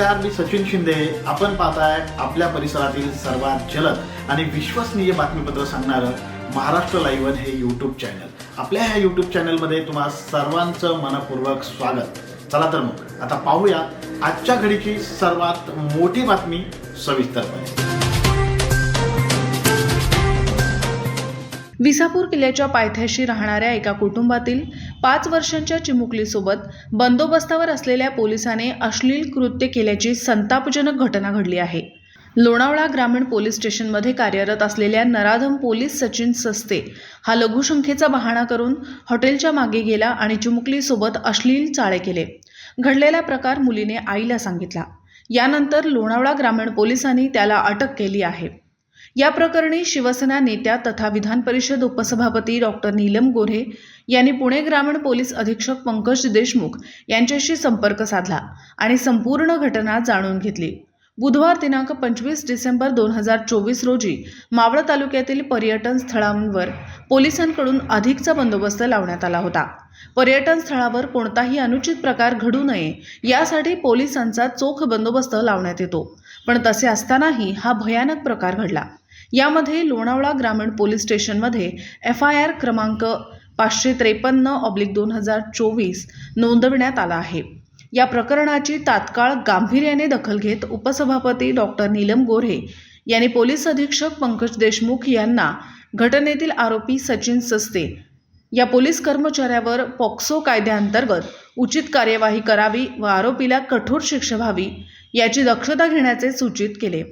नमस्कार मी सचिन शिंदे. आपण पाहताय आपल्या परिसरातील सर्वात जलद आणि विश्वसनीय बातमीपत्र सांगणारं महाराष्ट्र लाईव्हन हे यूट्यूब चॅनल आपल्या ह्या यूट्यूब चॅनलमध्ये तुम्हा सर्वांचं मनपूर्वक स्वागत. चला तर मग आता पाहूया आजच्या घडीची सर्वात मोठी बातमी सविस्तरपणे. विसापूर किल्ल्याच्या पायथ्याशी राहणाऱ्या एका कुटुंबातील पाच वर्षांच्या चिमुकलीसोबत बंदोबस्तावर असलेल्या पोलिसाने अश्लील कृत्य केल्याची संतापजनक घटना घडली आहे. लोणावळा ग्रामीण पोलीस स्टेशनमध्ये कार्यरत असलेल्या नराधम पोलीस सचिन सस्ते हा लघुसंख्येचा बहाणा करून हॉटेलच्या मागे गेला आणि चिमुकलीसोबत अश्लील चाळे केले. घडलेला प्रकार मुलीने आईला सांगितला. यानंतर लोणावळा ग्रामीण पोलिसांनी त्याला अटक केली आहे. या प्रकरणी शिवसेना नेत्या तथा विधान परिषद उपसभापती डॉक्टर नीलम गोऱ्हे यांनी पुणे ग्रामीण पोलीस अधीक्षक पंकज देशमुख यांच्याशी संपर्क साधला आणि संपूर्ण घटना जाणून घेतली. बुधवार दिनांक पंचवीस डिसेंबर दोन हजार चोवीस रोजी मावळ तालुक्यातील पर्यटन स्थळांवर पोलिसांकडून अधिकचा बंदोबस्त लावण्यात आला होता. पर्यटन स्थळावर कोणताही अनुचित प्रकार घडू नये यासाठी पोलिसांचा चोख बंदोबस्त लावण्यात येतो. पण तसे असतानाही हा भयानक प्रकार घडला. यामध्ये लोणावळा ग्रामीण पोलीस स्टेशनमध्ये एफ आय आर क्रमांक पाचशे त्रेपन्न ऑब्लिक दोन हजार चोवीस नोंदविण्यात आला आहे. या प्रकरणाची तात्काळ गांभीर्याने दखल घेत उपसभापती डॉक्टर नीलम गोऱ्हे यांनी पोलीस अधीक्षक पंकज देशमुख यांना घटनेतील आरोपी सचिन सस्ते या पोलीस कर्मचाऱ्यावर पॉक्सो कायद्याअंतर्गत उचित कार्यवाही करावी व आरोपीला कठोर शिक्षा व्हावी याची दक्षता घेण्याचे सूचित केले.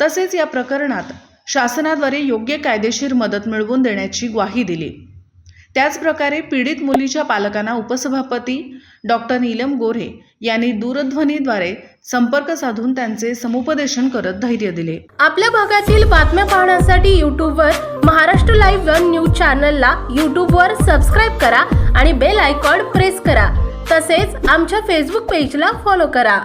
तसेच या प्रकरणात शासनाद्वारे योग्य कायदेशीर मदत मिळवून देण्याची ग्वाही दिली. त्याचप्रकारे पीडित मुलीच्या पालकांना उपसभापती डॉक्टर नीलम गोरे यांनी दूरध्वनीद्वारे संपर्क साधून त्यांचे समुपदेशन करत धैर्य दिले. आपल्या भागातील बातम्या पाहण्यासाठी यूट्यूबवर महाराष्ट्र लाईव्ह वन न्यूज चॅनलला यूट्यूबवर सबस्क्राईब करा आणि बेल आयकॉन प्रेस करा. तसेच आमच्या फेसबुक पेजला फॉलो करा.